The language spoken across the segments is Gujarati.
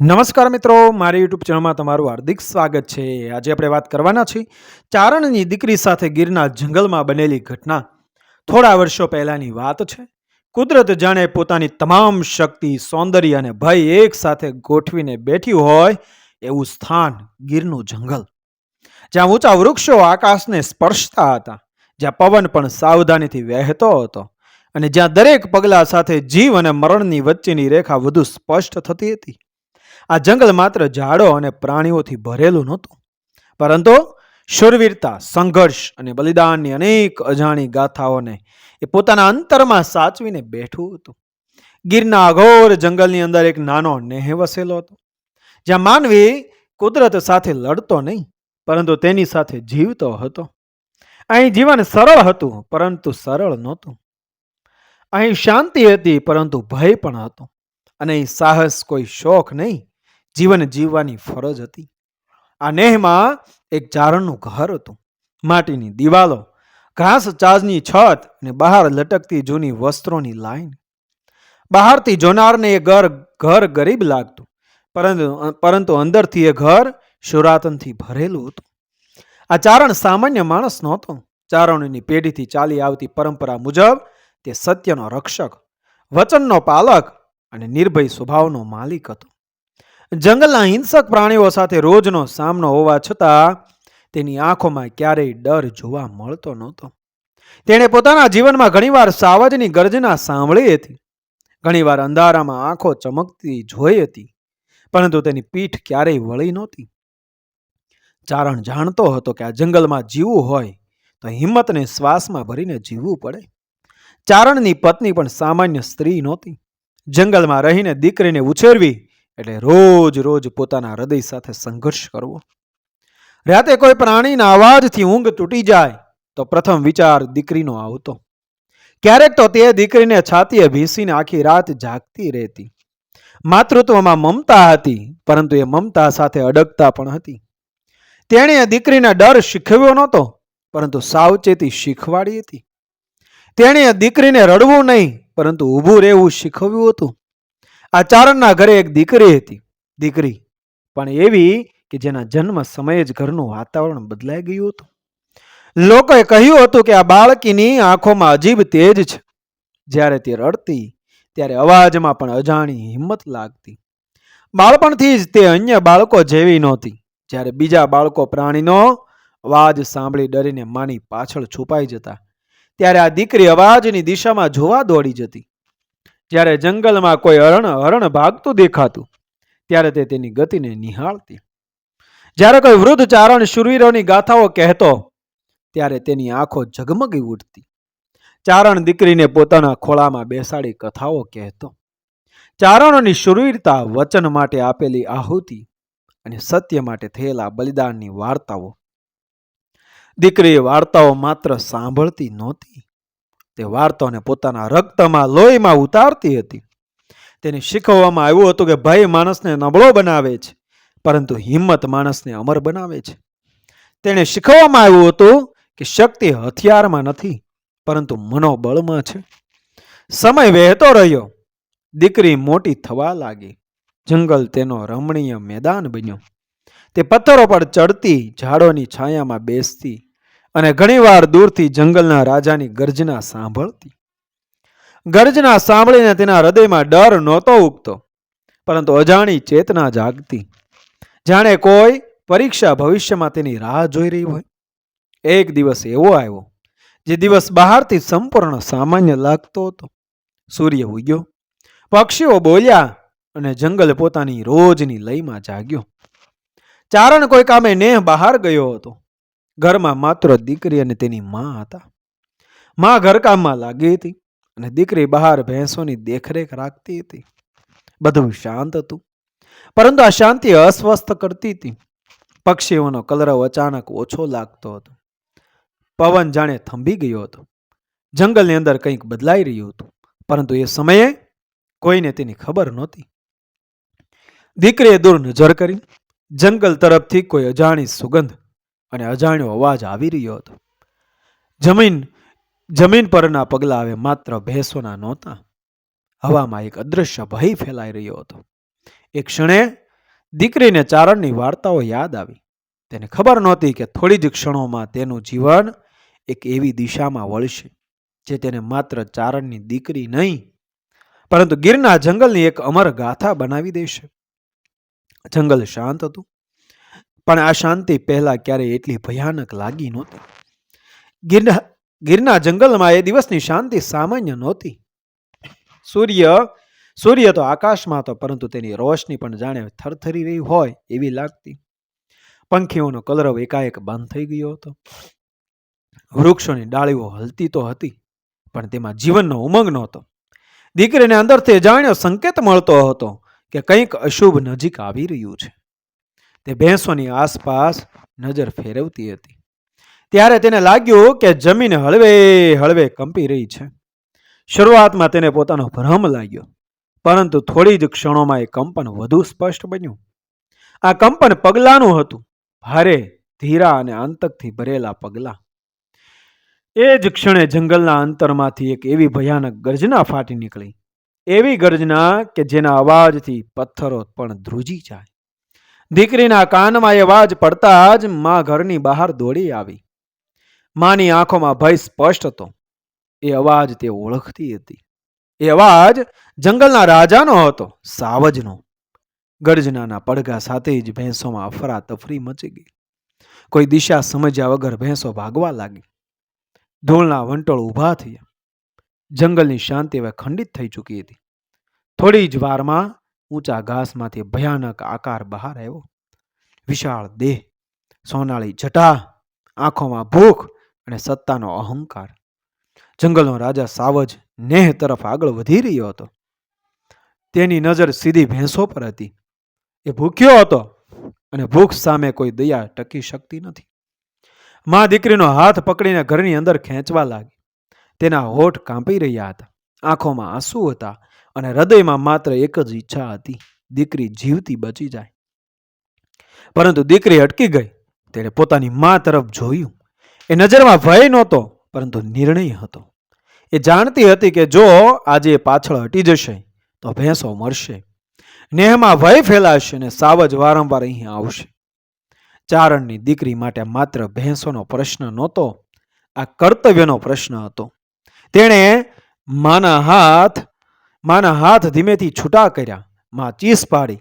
નમસ્કાર મિત્રો, મારી યુટ્યુબ ચેનલમાં તમારું હાર્દિક સ્વાગત છે. આજે આપણે વાત કરવાના છીએ ચારણની દીકરી સાથે ગીરના જંગલમાં બનેલી ઘટના. થોડા વર્ષો પહેલાની વાત છે. કુદરત જાણે પોતાની તમામ શક્તિ, સૌંદર્ય અને ભય એક સાથે ગોઠવીને બેઠી હોય એવું સ્થાન ગીરનું જંગલ. જ્યાં ઊંચા વૃક્ષો આકાશને સ્પર્શતા હતા, જ્યાં પવન પણ સાવધાનીથી વહેતો હતો અને જ્યાં દરેક પગલા સાથે જીવ અને મરણની વચ્ચેની રેખા વધુ સ્પષ્ટ થતી હતી. આ જંગલ માત્ર ઝાડો અને પ્રાણીઓથી ભરેલું નહોતું. પરંતુ શુરવીરતા, સંઘર્ષ અને બલિદાનની અનેક અજાણી ગાથાઓને એ પોતાના અંતરમાં સાચવીને બેઠું હતું. ગીરના અઘોર જંગલની અંદર એક નાનો નેહ વસેલો હતો, જ્યાં માનવી કુદરત સાથે લડતો નહીં, પરંતુ તેની સાથે જીવતો હતો. અહીં જીવન સરળ હતું, પરંતુ સરળ નહોતું. અહીં શાંતિ હતી, પરંતુ ભય પણ હતો. અને અહીં સાહસ કોઈ શોખ નહીં જીવન જીવવાની ફરજ હતી. આ નેહમાં એક ચારણનું ઘર હતું. માટીની દિવાલો, ઘાસ ચાજની છત અને બહાર લટકતી જૂની વસ્ત્રોની લાઈન. બહારથી જોનારને એ ઘર ઘર ગરીબ લાગતું, પરંતુ પરંતુ અંદરથી એ ઘર શુરાતનથી ભરેલું હતું. આ ચારણ સામાન્ય માણસ નહોતો. ચારણની પેઢીથી ચાલી આવતી પરંપરા મુજબ તે સત્યનો રક્ષક, વચનનો પાલક અને નિર્ભય સ્વભાવનો માલિક હતો. જંગલના હિંસક પ્રાણીઓ સાથે રોજનો સામનો હોવા છતાં તેની આંખોમાં ક્યારેય ડર જોવા મળતો નહોતો. તેણે પોતાના જીવનમાં ઘણીવાર સાવજની ગર્જના સાંભળી હતી. ઘણીવાર અંધારામાં આંખો ચમકતી જોઈ હતી, પરંતુ તેની પીઠ ક્યારેય વળી નહોતી. ચારણ જાણતો હતો કે આ જંગલમાં જીવવું હોય તો હિંમતને શ્વાસમાં ભરીને જીવવું પડે. ચારણની પત્ની પણ સામાન્ય સ્ત્રી નહોતી. જંગલમાં રહીને દીકરીને ઉછેરવી એટલે રોજ રોજ પોતાના હૃદય સાથે સંઘર્ષ કરવો. રાતે કોઈ પ્રાણીના અવાજથી ઊંઘ તૂટી જાય, તો પ્રથમ વિચાર દીકરીનો આવતો. ક્યારેક તો તે દીકરીને છાતીએ ભીસીને આખી રાત જાગતી રહેતી. માતૃત્વમાં મમતા હતી, પરંતુ એ મમતા સાથે અડગતા પણ હતી. તેણે એ દીકરીને ડર શીખવ્યો નહોતો, પરંતુ સાવચેતી શીખવાડી હતી. તેણે દીકરીને રડવું નહીં, પરંતુ ઊભું રહેવું શીખવ્યું હતું. આ ચારણના ઘરે એક દીકરી હતી. દીકરી પણ એવી કે જેના જન્મ સમયે જ ઘરનું વાતાવરણ બદલાઈ ગયું હતું. લોકોએ કહ્યું હતું કે આ બાળકીની આંખોમાં અજીબ તેજ છે. જ્યારે તે રડતી, ત્યારે અવાજમાં પણ અજાણી હિંમત લાગતી. બાળપણથી જ તે અન્ય બાળકો જેવી નહોતી. જ્યારે બીજા બાળકો પ્રાણીનો અવાજ સાંભળી ડરીને માની પાછળ છુપાઈ જતા. ત્યારે આ દીકરી અવાજની દિશામાં જોવા દોડી જતી. જ્યારે જંગલમાં કોઈ હરણ હરણ ભાગતું દેખાતું, ત્યારે તે તેની ગતિને નિહાળતી. જ્યારે કોઈ વૃદ્ધ ચારણ શૂરવીરોની ગાથાઓ કહેતો, ત્યારે તેની આંખો ઝગમગી ઉઠતી ચારણ દીકરીને પોતાના ખોળામાં બેસાડી કથાઓ કહેતો. ચારણોની શૂરવીરતા વચન માટે આપેલી આહુતિ અને સત્ય માટે થયેલા બલિદાનની વાર્તાઓ. દીકરી વાર્તાઓ માત્ર સાંભળતી નહોતી. તે વાર્તાને પોતાના રક્તમાં, લોહીમાં ઉતારતી હતી. તેને શીખવવામાં આવ્યું હતું કે ભય માણસને નબળો બનાવે છે, પરંતુ હિંમત માણસને અમર બનાવે છે. તેણે શીખવવામાં આવ્યું હતું કે શક્તિ હથિયારમાં નથી, પરંતુ મનોબળમાં છે. સમય વહેતો રહ્યો. દીકરી મોટી થવા લાગી. જંગલ તેનો રમણીય મેદાન બન્યો. તે પથ્થરો પર ચડતી ઝાડોની છાયામાં બેસતી અને ઘણીવાર દૂરથી જંગલના રાજાની ગર્જના સાંભળતી. ગર્જના સાંભળીને તેના હૃદયમાં ડર નહોતો ઉગતો, પરંતુ અજાણી ચેતના જાગતી. જાણે કોઈ પરીક્ષા ભવિષ્યમાં તેની રાહ જોઈ રહી હોય. એક દિવસ એવો આવ્યો, જે દિવસ બહારથી સંપૂર્ણ સામાન્ય લાગતો હતો. સૂર્ય ઉગ્યો, પક્ષીઓ બોલ્યા અને જંગલ પોતાની રોજની લયમાં જાગ્યો. ચારણ કોઈ કામે નેહ બહાર ગયો હતો. ઘરમાં માત્ર દીકરી અને તેની માં હતા. માં ઘરકામમાં લાગી હતી અને દીકરી બહાર ભેંસોની દેખરેખ રાખતી હતી. બધું શાંત હતું. પરંતુ આ શાંતિ અસ્વસ્થ કરતી હતી. પક્ષીઓનો કલરવ અચાનક ઓછો લાગતો હતો. પવન જાણે થંભી ગયો હતો. જંગલની અંદર કંઈક બદલાઈ રહ્યું હતું. પરંતુ એ સમયે કોઈને તેની ખબર નહોતી. દીકરીએ દૂર નજર કરી. જંગલ તરફથી કોઈ અજાણી સુગંધ અને અજાણ્યો અવાજ આવી રહ્યો હતો. જમીન જમીન પરના પગલાં હવે માત્ર ભેંસોના નહોતા. હવામાં એક અદૃશ્ય ભય ફેલાઈ રહ્યો હતો. એક ક્ષણે દીકરીને ચારણની વાર્તાઓ યાદ આવી. તેને ખબર નહોતી કે થોડી જ ક્ષણોમાં તેનું જીવન એક એવી દિશામાં વળશે, જે તેને માત્ર ચારણની દીકરી નહીં, પરંતુ ગીરના જંગલની એક અમર ગાથા બનાવી દેશે. જંગલ શાંત હતું. પણ આ શાંતિ પહેલાં ક્યારેય એટલી ભયાનક લાગી નહોતી. ગિરના ગિરના જંગલમાં એ દિવસની શાંતિ સામાન્ય નહોતી. સૂર્ય સૂર્ય તો આકાશમાં હતો, પરંતુ તેની રોશની પણ જાણે થરથરી રહી હોય એવી લાગતી. પંખીઓનો કલરવ એકાએક બંધ થઈ ગયો હતો. વૃક્ષોની ડાળીઓ હલતી તો હતી, પણ તેમાં જીવનનો ઉમંગ નહોતો. દીકરીને અંદરથી જાણ્યો, સંકેત મળતો હતો કે કંઈક અશુભ નજીક આવી રહ્યું છે. તે ભેંસોની આસપાસ નજર ફેરવતી હતી. ત્યારે તેને લાગ્યું કે જમીન હળવે હળવે કંપી રહી છે. શરૂઆતમાં તેને પોતાનો ભ્રમ લાગ્યો, પરંતુ થોડી જ ક્ષણોમાં એ કંપન વધુ સ્પષ્ટ બન્યું. આ કંપન પગલાનું હતું, ભારે, ધીરા અને આંતકથી ભરેલા પગલાં. એ જ ક્ષણે જંગલના અંતરમાંથી એક એવી ભયાનક ગર્જના ફાટી નીકળી. એવી ગર્જના કે જેના અવાજથી પથ્થરો પણ ધ્રુજી જાય. દીકરીના કાનમાં એ અવાજ પડતા જ માં ઘરની બહાર દોડી આવી. માની આંખોમાં ભય સ્પષ્ટ હતો. એ અવાજ તે ઓળખતી હતી. એ અવાજ જંગલના રાજાનો હતો, સાવજનો. ગર્જનાના પડઘા સાથે જ ભેંસોમાં અફરાતફરી મચી ગઈ. કોઈ દિશા સમજ્યા વગર ભેંસો ભાગવા લાગી. ધૂળના વંટોળ ઊભા થયા. જંગલની શાંતિ હવે ખંડિત થઈ ચૂકી હતી. થોડી જ વારમાં ઊંચા ઘાસમાંથી ભયાનક આકાર બહાર આવ્યો. વિશાળ દેહ, સોનાળી જટા, આંખોમાં ભૂખ અને સત્તાનો અહંકાર. જંગલનો રાજા સાવજ નેહ તરફ આગળ વધી રહ્યો હતો. તેની નજર સીધી ભેંસો પર હતી. એ ભૂખ્યો હતો અને ભૂખ સામે કોઈ દયા ટકી શકતી નથી. મા દીકરીનો હાથ પકડીને ઘરની અંદર ખેંચવા લાગી. તેના હોઠ કાંપી રહ્યા હતા. આંખોમાં આંસુ હતા. અને હૃદયમાં માત્ર એક જ ઈચ્છા હતી, દીકરી જીવતી બચી જાય. પરંતુ દીકરી અટકી ગઈ, તેણે પોતાની મા તરફ જોયું. એ નજરમાં ભય નહોતો, પરંતુ નિર્ણય હતો. એ જાણતી હતી કે જો આજે પાછળ હટી જશે, તો ભેંસો મરશે. નેહમાં ભય ફેલાશે અને સાવજ વારંવાર અહીં આવશે. ચારણની દીકરી માટે માત્ર ભેંસોનો પ્રશ્ન નહોતો, આ કર્તવ્યનો પ્રશ્ન હતો. તેણે માના હાથ માના હાથ ધીમેથી છૂટા કર્યા, માં ચીસ પાડી,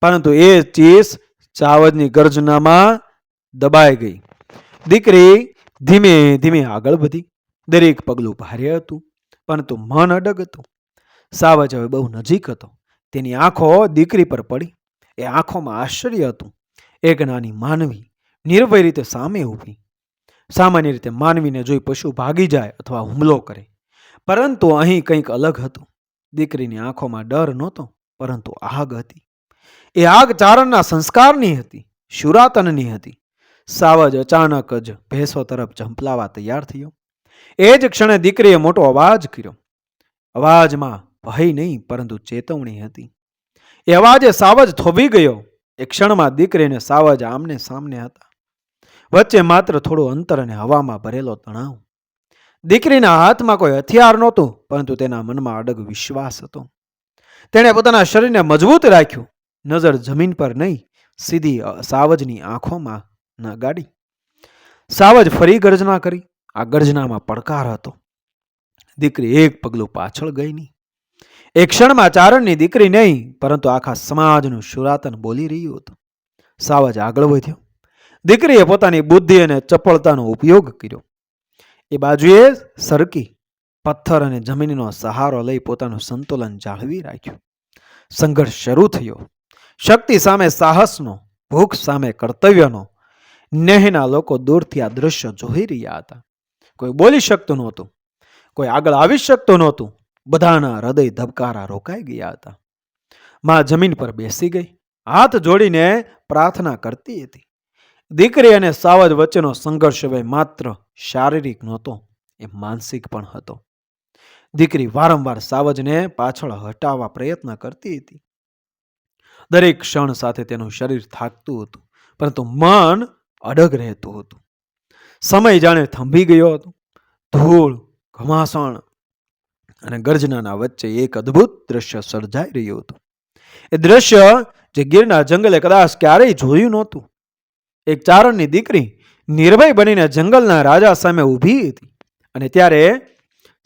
પરંતુ એ ચીસ ચાવજની ગર્જનામાં દબાઈ ગઈ. દીકરી ધીમે ધીમે આગળ વધી. દરેક પગલું ભારે હતું, પરંતુ મન અડગ હતું. સાવજ હવે બહુ નજીક હતો. તેની આંખો દીકરી પર પડી. એ આંખોમાં આશ્ચર્ય હતું. એક નાની માનવી નિર્ભય રીતે સામે ઊભી. સામાન્ય રીતે માનવીને જોઈ પશુ ભાગી જાય અથવા હુમલો કરે. પરંતુ અહીં કંઈક અલગ હતું. દીકરીની આંખોમાં ડર નહોતો, પરંતુ આગ હતી. એ આગ ચારણના સંસ્કારની હતી, શુરાતનની હતી. સાવજ અચાનક જ ભેંસો તરફ ઝંપલાવા તૈયાર થયો. એ જ ક્ષણે દીકરીએ મોટો અવાજ કર્યો. અવાજમાં ભય નહીં, પરંતુ ચેતવણી હતી. એ અવાજે સાવજ થોભી ગયો. એ ક્ષણમાં દીકરીને સાવજ આમને સામને હતા. વચ્ચે માત્ર થોડું અંતર અને હવામાં ભરેલો તણાવ. દીકરીના હાથમાં કોઈ હથિયાર નહોતું, પરંતુ તેના મનમાં અડગ વિશ્વાસ હતો. તેણે પોતાના શરીરને મજબૂત રાખ્યું, નજર જમીન પર નહીં, સીધી સાવજની આંખોમાં ન ગાડી સાવજ ફરી ગર્જના કરી, આ ગર્જનામાં પડકાર હતો. દીકરી એક પગલું પાછળ ગઈ નહીં. એક ક્ષણમાં ચારણની દીકરી નહીં, પરંતુ આખા સમાજનું શુરાતન બોલી રહ્યું હતું. સાવજ આગળ વધ્યો. દીકરીએ પોતાની બુદ્ધિ અને ચપળતાનો ઉપયોગ કર્યો. એ બાજુએ સરકી, પથ્થર અને જમીનનો સહારો લઈ પોતાનું સંતુલન જાળવી રાખ્યું. સંઘર્ષ શરૂ થયો. શક્તિ સામે સાહસનો, ભૂખ સામે કર્તવ્યનો, નેહના લોકો દૂરથી આ દૃશ્ય જોઈ રહ્યા હતા. કોઈ બોલી શકતું નહોતું. કોઈ આગળ આવી શકતું નહોતું. બધાના હૃદય ધબકારા રોકાઈ ગયા હતા. માં જમીન પર બેસી ગઈ. હાથ જોડીને પ્રાર્થના કરતી હતી. દીકરી અને સાવજ વચ્ચેનો સંઘર્ષ હવે માત્ર શારીરિક નહોતો, એ માનસિક પણ હતો. દીકરી વારંવાર સાવજને પાછળ હટાવવા પ્રયત્ન કરતી હતી. દરેક ક્ષણ સાથે તેનું શરીર થાકતું હતું, પરંતુ મન અડગ રહેતું હતું. સમય જાણે થંભી ગયો હતો. ધૂળ, ઘમાસણ અને ગર્જનાના વચ્ચે એક અદ્ભુત દ્રશ્ય સર્જાઈ રહ્યું હતું. એ દ્રશ્ય જે ગીરના જંગલે કદાચ ક્યારેય જોયું નહોતું. એક ચારણની દીકરી નિર્ભય બનીને જંગલના રાજા સામે ઊભી હતી અને ત્યારે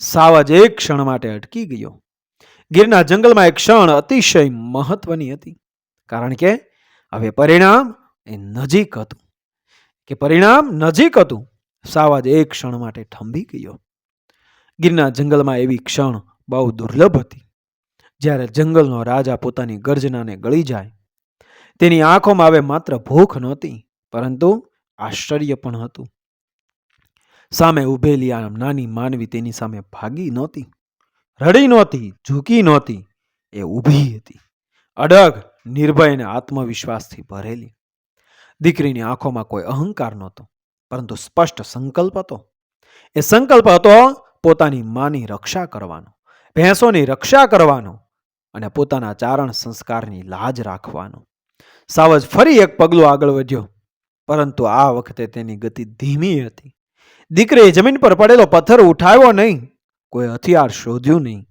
સાવજ એક ક્ષણ માટે અટકી ગયો. ગીરના જંગલમાં એક ક્ષણ અતિશય મહત્વની હતી, કારણ કે હવે પરિણામ એ નજીક હતું. કે પરિણામ નજીક હતું, સાવજ એક ક્ષણ માટે ઠંભી ગયો. ગીરના જંગલમાં એવી ક્ષણ બહુ દુર્લભ હતી, જ્યારે જંગલનો રાજા પોતાની ગર્જનાને ગળી જાય. તેની આંખોમાં હવે માત્ર ભૂખ નહોતી પરંતુ આશ્ચર્ય પણ હતું. સામે ઊભેલી આ નાની માનવી તેની સામે ભાગી નહોતી, રડી નહોતી, ઝૂકી નહોતી, એ ઊભી હતી. અડગ, નિર્ભય અને આત્મવિશ્વાસથી ભરેલી. દીકરીની આંખોમાં કોઈ અહંકાર નહોતો, પરંતુ સ્પષ્ટ સંકલ્પ હતો. એ સંકલ્પ હતો પોતાની માની રક્ષા કરવાનો, ભેંસોની રક્ષા કરવાનો અને પોતાના ચારણ સંસ્કારની લાજ રાખવાનો. સાવજ ફરી એક પગલું આગળ વધ્યો. પરંતુ આ વખતે તેની ગતિ ધીમી હતી. દીકરીએ જમીન પર પડેલો પથ્થર ઉઠાવ્યો નહીં. કોઈ હથિયાર શોધ્યું નહીં.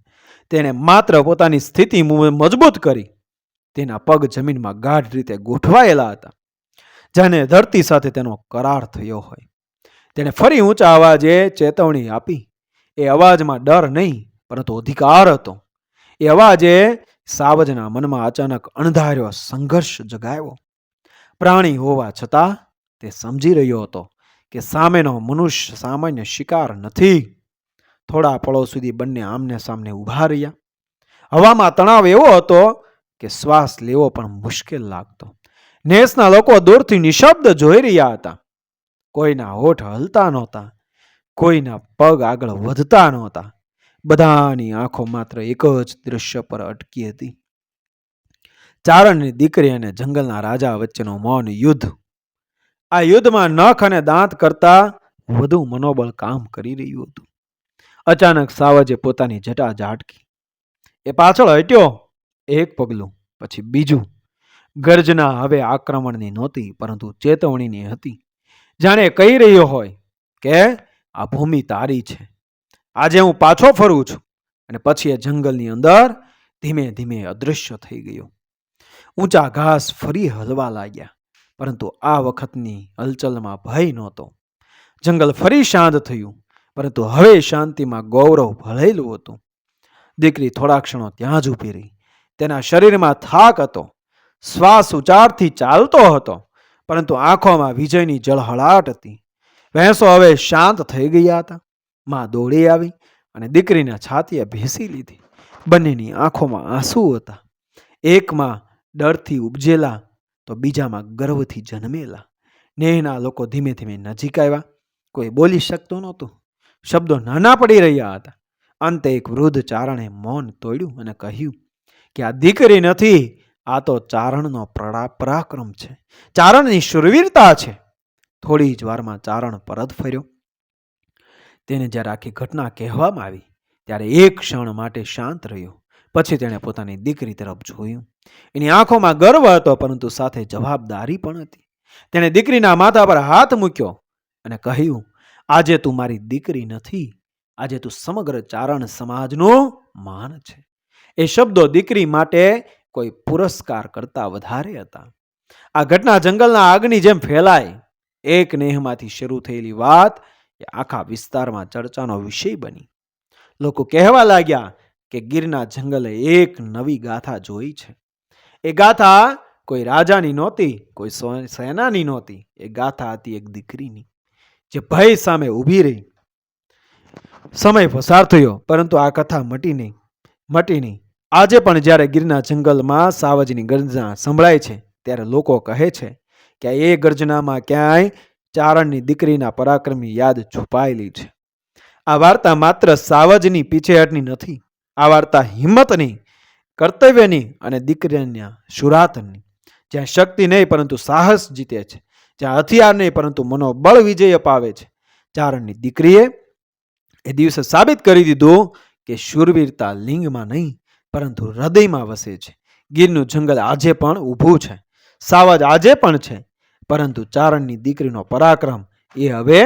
તેણે માત્ર પોતાની સ્થિતિ મજબૂત કરી. તેના પગ જમીનમાં ગાઢ રીતે ગોઠવાયેલા હતા, જાણે ધરતી સાથે તેનો કરાર થયો હોય. તેણે ફરી ઊંચા અવાજે ચેતવણી આપી. એ અવાજમાં ડર નહીં, પરંતુ અધિકાર હતો. એ અવાજે સાવજના મનમાં અચાનક અણધાર્યો સંઘર્ષ જગાવ્યો. પ્રાણી હોવા છતાં તે સમજી રહ્યો હતો કે સામેનો મનુષ્ય સામાન્ય શિકાર નથી. થોડા પળો સુધી બંને આમને સામને ઊભા રહ્યા. હવામાં તણાવ એવો હતો કે શ્વાસ લેવો પણ મુશ્કેલ લાગતો. નેસના લોકો દૂરથી નિશબ્દ જોઈ રહ્યા હતા. કોઈના હોઠ હલતા નહોતા. કોઈના પગ આગળ વધતા નહોતા. બધાની આંખો માત્ર એક જ દૃશ્ય પર અટકી હતી. ચારણની દીકરી અને જંગલના રાજા વચ્ચેનું મૌન યુદ્ધ. આ યુદ્ધમાં નખ અને દાંત કરતા વધુ મનોબળ કામ કરી રહ્યું હતું. અચાનક સાવજે પોતાની જટા ઝાટકી. એ પાછળ હટ્યો, એક પગલું, પછી બીજું. ગર્જના હવે આક્રમણની નહોતી, પરંતુ ચેતવણીની હતી. જાણે કહી રહ્યો હોય કે, આ ભૂમિ તારી છે. આજે હું પાછો ફરું છું. અને પછી એ જંગલની અંદર ધીમે ધીમે અદૃશ્ય થઈ ગયો. ઊંચા ઘાસ ફરી હલવા લાગ્યા, પરંતુ આ વખતની હલચલમાં ભય નહોતો. જંગલ ફરી શાંત થયું, પરંતુ હવે શાંતિમાં ગૌરવ ભળેલું હતું. દીકરી થોડા ક્ષણો ત્યાં જ ઊભી રહી. તેના શરીરમાં થાક હતો, શ્વાસ ઉચારથી ચાલતો હતો, પરંતુ આંખોમાં વિજયની જળહળાટ હતી. ભેંસો હવે શાંત થઈ ગયા હતા. માં દોડી આવી અને દીકરીના છાતીએ ભેસી લીધી. બંનેની આંખોમાં આંસુ હતા. એકમાં ડરથી ઉપજેલા, તો બીજામાં ગર્વથી જન્મેલા. નેહના લોકો ધીમે ધીમે નજીક આવ્યા. કોઈ બોલી શકતો નહોતું. શબ્દો નાના પડી રહ્યા હતા. અંતે એક વૃદ્ધ ચારણે મૌન તોડ્યું અને કહ્યું કે, આ દીકરી નથી, આ તો ચારણનો પ્રડા, પરાક્રમ છે. ચારણની શુરવીરતા છે. થોડી જ વારમાં ચારણ પરત ફર્યો. તેને જ્યારે આખી ઘટના કહેવામાં આવી, ત્યારે એક ક્ષણ માટે શાંત રહ્યો. પછી તેણે પોતાની દીકરી તરફ જોયું. એની આંખોમાં ગર્વ હતો, પરંતુ સાથે જવાબદારી પણ હતી. તેણે દીકરીના માથા પર હાથ મૂક્યો અને કહ્યું, આજે તું મારી દીકરી નથી. આજે તું સમગ્ર ચારણ સમાજનો માન છે. એ શબ્દો દીકરી માટે કોઈ પુરસ્કાર કરતા વધારે હતા. આ ઘટના જંગલના આગની જેમ ફેલાય એક નેહમાંથી શરૂ થયેલી વાત એ આખા વિસ્તારમાં ચર્ચાનો વિષય બની. લોકો કહેવા લાગ્યા કે ગીરના જંગલે એક નવી ગાથા જોઈ છે. એ ગાથા કોઈ રાજાની નહોતી, કોઈ સેનાની નહોતી. એ ગાથા હતી એક દીકરીની, જે ભય સામે ઊભી રહી. સમય પસાર થયો, પરંતુ આ કથા મટી નહીં. મટી નહીં. આજે પણ જ્યારે ગીરના જંગલમાં સાવજની ગર્જના સંભળાય છે, ત્યારે લોકો કહે છે કે એ ગર્જનામાં ક્યાંય ચારણની દીકરીના પરાક્રમની યાદ છુપાયેલી છે. આ વાર્તા માત્ર સાવજની પીછેહટની નથી આ વાર્તા હિંમતની, કર્તવ્યની અને દીકરીના સુરાતની. જ્યાં શક્તિ નહીં, પરંતુ સાહસ જીતે છે. જ્યાં હથિયાર નહીં, પરંતુ મનોબળ વિજય અપાવે છે. ચારણની દીકરીએ એ દિવસે સાબિત કરી દીધું કે શૂરવીરતા લિંગમાં નહીં, પરંતુ હૃદયમાં વસે છે. ગીરનું જંગલ આજે પણ ઊભું છે. સાવજ આજે પણ છે, પરંતુ ચારણની દીકરીનો પરાક્રમ એ હવે